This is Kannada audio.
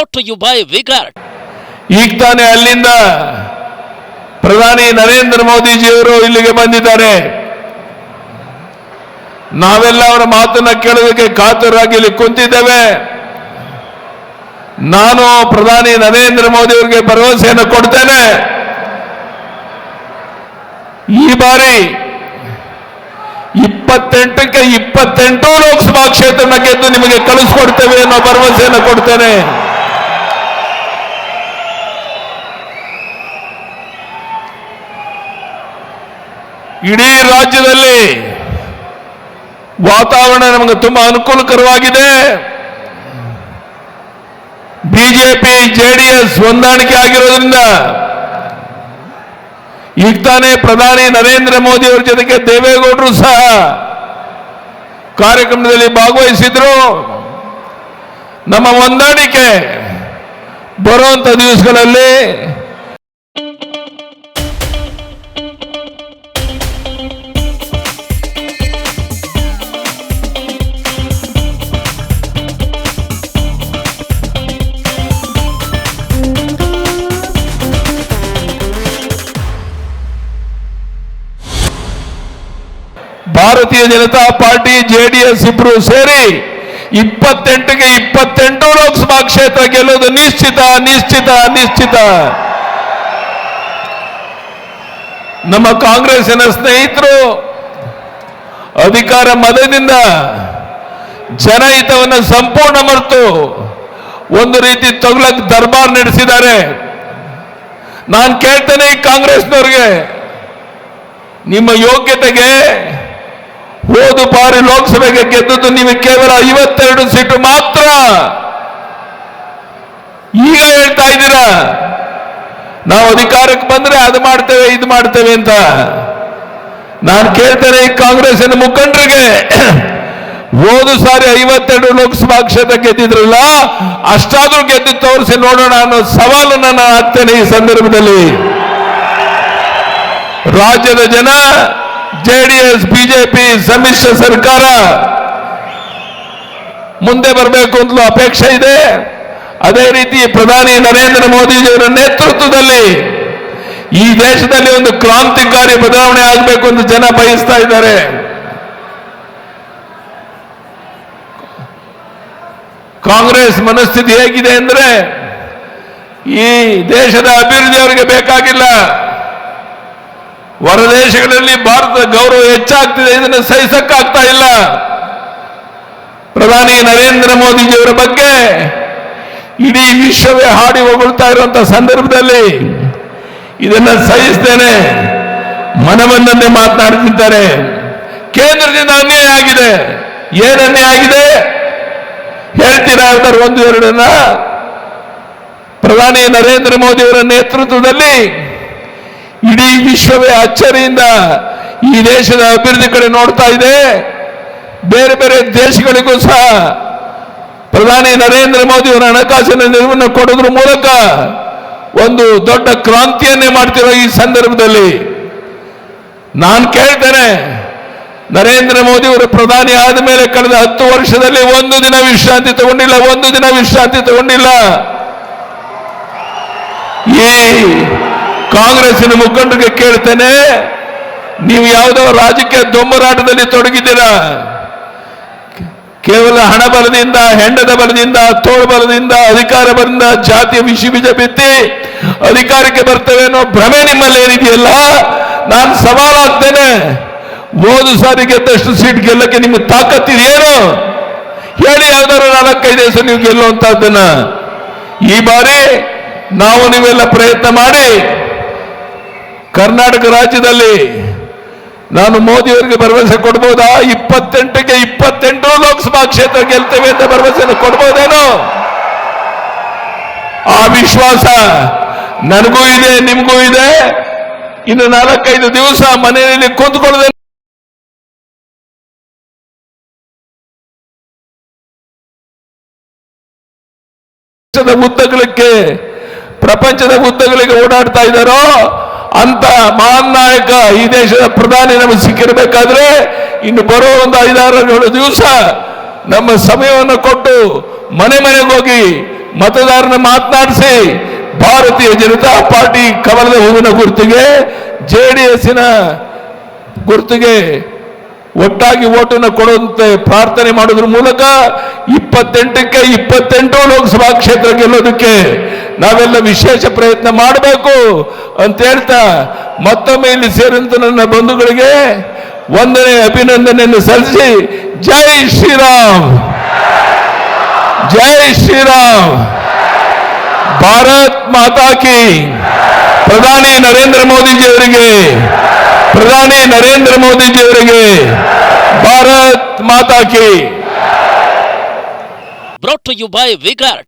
to you by Vigard. ಈಗ ತಾನೇ ಅಲ್ಲಿಂದ ಪ್ರಧಾನಿ ನರೇಂದ್ರ ಮೋದಿಜಿಯವರು ಇಲ್ಲಿಗೆ ಬಂದಿದ್ದಾರೆ. ನಾವೆಲ್ಲ ಅವರ ಮಾತನ್ನ ಕೇಳೋದಕ್ಕೆ ಕಾತುರಾಗಿ ಇಲ್ಲಿ ಕುಂತಿದ್ದೇವೆ. ನಾನು ಪ್ರಧಾನಿ ನರೇಂದ್ರ ಮೋದಿ ಅವರಿಗೆ ಭರವಸೆಯನ್ನು ಕೊಡ್ತೇನೆ. ಈ ಬಾರಿ ಇಪ್ಪತ್ತೆಂಟಕ್ಕೆ ಇಪ್ಪತ್ತೆಂಟು ಲೋಕಸಭಾ ಕ್ಷೇತ್ರನ ಗೆದ್ದು ನಿಮಗೆ ಕಳಿಸ್ಕೊಡ್ತೇವೆ ಅನ್ನೋ ಭರವಸೆಯನ್ನು ಕೊಡ್ತೇನೆ. ಇಡೀ ರಾಜ್ಯದಲ್ಲಿ ವಾತಾವರಣ ನಮಗೆ ತುಂಬಾ ಅನುಕೂಲಕರವಾಗಿದೆ. ಬಿಜೆಪಿ, ಜೆಡಿಎಸ್ ಹೊಂದಾಣಿಕೆ ಆಗಿರೋದ್ರಿಂದ ಈಗ ತಾನೇ ಪ್ರಧಾನಿ ನರೇಂದ್ರ ಮೋದಿ ಅವರ ಜೊತೆಗೆ ದೇವೇಗೌಡರು ಸಹ ಕಾರ್ಯಕ್ರಮದಲ್ಲಿ ಭಾಗವಹಿಸಿದ್ರು. ನಮ್ಮ ಹೊಂದಾಣಿಕೆ ಬರುವಂತ ದಿವಸಗಳಲ್ಲಿ ಭಾರತೀಯ ಜನತಾ ಪಾರ್ಟಿ, ಜೆಡಿಎಸ್ ಇಬ್ರು ಸೇರಿ ಇಪ್ಪತ್ತೆಂಟಿಗೆ ಇಪ್ಪತ್ತೆಂಟು ಲೋಕಸಭಾ ಕ್ಷೇತ್ರ ಗೆಲ್ಲೋದು ನಿಶ್ಚಿತ ನಿಶ್ಚಿತ ನಿಶ್ಚಿತ. ನಮ್ಮ ಕಾಂಗ್ರೆಸ್ನ ಸ್ನೇಹಿತರು, ಅಧಿಕಾರ ಮದದಿಂದ ಜನಹಿತವನ್ನು ಸಂಪೂರ್ಣ ಮರೆತು ಒಂದು ರೀತಿ ತೊಗ್ಲಕ್ ದರ್ಬಾರ್ ನಡೆಸಿದ್ದಾರೆ. ನಾನು ಕೇಳ್ತೇನೆ ಈ ಕಾಂಗ್ರೆಸ್ನವ್ರಿಗೆ, ನಿಮ್ಮ ಯೋಗ್ಯತೆಗೆ ಹೋದ ಬಾರಿ ಲೋಕಸಭೆಗೆ ಗೆದ್ದದ್ದು ನೀವು ಕೇವಲ ಐವತ್ತೆರಡು ಸೀಟು ಮಾತ್ರ. ಈಗ ಹೇಳ್ತಾ ಇದ್ದೀರಾ? ನಾವು ಅಧಿಕಾರಕ್ಕೆ ಬಂದ್ರೆ ಅದು ಮಾಡ್ತೇವೆ, ಇದು ಮಾಡ್ತೇವೆ ಅಂತ. ನಾನು ಕೇಳ್ತೇನೆ ಈ ಕಾಂಗ್ರೆಸ್ಸಿನ ಮುಖಂಡರಿಗೆ ಓದು ಸಾರಿ ಐವತ್ತೆರಡು ಲೋಕಸಭಾ ಕ್ಷೇತ್ರ ಗೆದ್ದಿದ್ರಲ್ಲ, ಅಷ್ಟಾದ್ರೂ ಗೆದ್ದು ತೋರಿಸಿ ನೋಡೋಣ ಅನ್ನೋ ಸವಾಲನ್ನು ನಾನು ಹಾಕ್ತೇನೆ ಈ ಸಂದರ್ಭದಲ್ಲಿ. ರಾಜ್ಯದ ಜನ ಜೆಡಿಎಸ್, ಬಿಜೆಪಿ, ಸಮ್ಮಿಶ್ರ ಸರ್ಕಾರ ಮುಂದೆ ಬರಬೇಕು ಅಂತಲೂ ಅಪೇಕ್ಷೆ ಇದೆ. ಅದೇ ರೀತಿ ಪ್ರಧಾನಿ ನರೇಂದ್ರ ಮೋದಿಜಿಯವರ ನೇತೃತ್ವದಲ್ಲಿ ಈ ದೇಶದಲ್ಲಿ ಒಂದು ಕ್ರಾಂತಿಕಾರಿ ಬದಲಾವಣೆ ಆಗಬೇಕು ಅಂತ ಜನ ಬಯಸ್ತಾ ಇದ್ದಾರೆ. ಕಾಂಗ್ರೆಸ್ ಮನಸ್ಥಿತಿ ಹೇಗಿದೆ ಅಂದ್ರೆ ಈ ದೇಶದ ಅಭಿವೃದ್ಧಿ ಅವರಿಗೆ ಬೇಕಾಗಿಲ್ಲ. ಹೊರದೇಶಗಳಲ್ಲಿ ಭಾರತದ ಗೌರವ ಹೆಚ್ಚಾಗ್ತಿದೆ ಇದನ್ನು ಸಹಿಸಕ್ಕಾಗ್ತಾ ಇಲ್ಲ. ಪ್ರಧಾನಿ ನರೇಂದ್ರ ಮೋದಿಜಿಯವರ ಬಗ್ಗೆ ಇಡೀ ವಿಶ್ವವೇ ಹಾಡಿ ಹೊಗಳ್ತಾ ಇರುವಂತಹ ಸಂದರ್ಭದಲ್ಲಿ ಇದನ್ನ ಸಹಿಸ್ತೇನೆ. ಮನವನ್ನನ್ನೇ ಮಾತನಾಡ್ತಿದ್ದಾರೆ ಕೇಂದ್ರದಿಂದ ಅನ್ಯಾಯ ಆಗಿದೆ. ಏನನ್ಯಾಯ ಆಗಿದೆ? ಹೇಳ್ತೀರಾ ಯಾವ್ದಾರು ಒಂದು ಎರಡನ್ನ. ಪ್ರಧಾನಿ ನರೇಂದ್ರ ಮೋದಿಯವರ ನೇತೃತ್ವದಲ್ಲಿ ಇಡೀ ವಿಶ್ವವೇ ಅಚ್ಚರಿಯಿಂದ ಈ ದೇಶದ ಅಭಿವೃದ್ಧಿ ಕಡೆ ನೋಡ್ತಾ ಇದೆ. ಬೇರೆ ಬೇರೆ ದೇಶಗಳಿಗೂ ಸಹ ಪ್ರಧಾನಿ ನರೇಂದ್ರ ಮೋದಿ ಅವರ ಹಣಕಾಸಿನ ನೆರವನ್ನು ಕೊಡೋದ್ರ ಮೂಲಕ ಒಂದು ದೊಡ್ಡ ಕ್ರಾಂತಿಯನ್ನೇ ಮಾಡ್ತಿರೋ ಈ ಸಂದರ್ಭದಲ್ಲಿ ನಾನು ಕೇಳ್ತೇನೆ, ನರೇಂದ್ರ ಮೋದಿ ಅವರು ಪ್ರಧಾನಿ ಆದ ಮೇಲೆ ಕಳೆದ ಹತ್ತು ವರ್ಷದಲ್ಲಿ ಒಂದು ದಿನ ವಿಶ್ರಾಂತಿ ತಗೊಂಡಿಲ್ಲ, ಒಂದು ದಿನ ವಿಶ್ರಾಂತಿ ತಗೊಂಡಿಲ್ಲ. ಈ ಕಾಂಗ್ರೆಸ್ಸಿನ ಮುಖಂಡರಿಗೆ ಕೇಳ್ತೇನೆ, ನೀವು ಯಾವುದೋ ರಾಜಕೀಯ ದೊಂಬರಾಟದಲ್ಲಿ ತೊಡಗಿದ್ದೀರಾ? ಕೇವಲ ಹಣ ಬಲದಿಂದ, ಹೆಂಡದ ಬಲದಿಂದ, ತೋಳು ಬಲದಿಂದ, ಅಧಿಕಾರ ಬಲದಿಂದ ಜಾತಿಯ ವಿಷಿ ಬೀಜ ಬಿತ್ತಿ ಅಧಿಕಾರಕ್ಕೆ ಬರ್ತೇವೆ ಅನ್ನೋ ಭ್ರಮೆ ನಿಮ್ಮಲ್ಲಿ ಏನಿದೆಯಲ್ಲ? ನಾನು ಸವಾಲಾಗ್ತೇನೆ ಹೋದ ಸಾರಿ ಗೆದ್ದಷ್ಟು ಸೀಟ್ ಗೆಲ್ಲಕ್ಕೆ ನಿಮ್ಗೆ ತಾಕತ್ತಿದೆಯೇನು ಹೇಳಿ ಯಾವ್ದಾದ್ರು ನಾಲ್ಕೈದು ದಿವಸ ನೀವು ಗೆಲ್ಲುವಂತಹದ್ದನ್ನ. ಈ ಬಾರಿ ನಾವು ನೀವೆಲ್ಲ ಪ್ರಯತ್ನ ಮಾಡಿ ಕರ್ನಾಟಕ ರಾಜ್ಯದಲ್ಲಿ ನಾನು ಮೋದಿಯವರಿಗೆ ಭರವಸೆ ಕೊಡ್ಬೋದಾ? ಇಪ್ಪತ್ತೆಂಟಕ್ಕೆ ಇಪ್ಪತ್ತೆಂಟು ಲೋಕಸಭಾ ಕ್ಷೇತ್ರ ಗೆಲ್ತೇವೆ ಅಂತ ಭರವಸೆಯನ್ನು ಕೊಡ್ಬೋದೇನೋ? ಆ ವಿಶ್ವಾಸ ನನಗೂ ಇದೆ, ನಿಮಗೂ ಇದೆ. ಇನ್ನು ನಾಲ್ಕೈದು ದಿವಸ ಮನೆಯಲ್ಲಿ ಕೂತ್ಕೊಳ್ಳದೆ ಉದ್ದಗಳಿಗೆ ಪ್ರಪಂಚದ ಉದ್ದಗಳಿಗೆ ಓಡಾಡ್ತಾ ಇದ್ದಾರೋ? ಅಂತ ಮಹಾನ್ ನಾಯಕ ಈ ದೇಶದ ಪ್ರಧಾನಿ ನಮಗೆ ಸಿಕ್ಕಿರಬೇಕಾದ್ರೆ ಇನ್ನು ಬರೋ ಒಂದು ಐದಾರು ದಿವಸ ನಮ್ಮ ಸಮಯವನ್ನು ಕೊಟ್ಟು ಮನೆ ಮನೆಗೆ ಹೋಗಿ ಮತದಾರನ ಮಾತನಾಡಿಸಿ ಭಾರತೀಯ ಜನತಾ ಪಾರ್ಟಿ ಕಮಲದ ಹೂವಿನ ಗುರುತಿಗೆ ಜೆಡಿಎಸ್ನ ಗುರುತಿಗೆ ಒಟ್ಟಾಗಿ ಓಟನ್ನು ಕೊಡುವಂತೆ ಪ್ರಾರ್ಥನೆ ಮಾಡೋದ್ರ ಮೂಲಕ ಇಪ್ಪತ್ತೆಂಟಕ್ಕೆ ಇಪ್ಪತ್ತೆಂಟು ಲೋಕಸಭಾ ಕ್ಷೇತ್ರ ಗೆಲ್ಲೋದಕ್ಕೆ ನಾವೆಲ್ಲ ವಿಶೇಷ ಪ್ರಯತ್ನ ಮಾಡಬೇಕು ಅಂತ ಹೇಳ್ತಾ ಮತ್ತೊಮ್ಮೆ ಇಲ್ಲಿ ಸೇರಿದಂತ ನನ್ನ ಬಂಧುಗಳಿಗೆ ಒಂದನೇ ಅಭಿನಂದನೆಯನ್ನು ಸಲ್ಲಿಸಿ, ಜೈ ಶ್ರೀರಾಮ್! ಜೈ ಶ್ರೀರಾಮ್! ಭಾರತ್ ಮಾತಾ ಕಿ! ಪ್ರಧಾನಿ ನರೇಂದ್ರ ಮೋದಿಜಿ ಅವರಿಗೆ ಪ್ರಧಾನಿ ನರೇಂದ್ರ ಮೋದಿಜಿ ಅವರಿಗೆ ಭಾರತ್ ಮಾತಾ ಕಿ brought to you by Vigart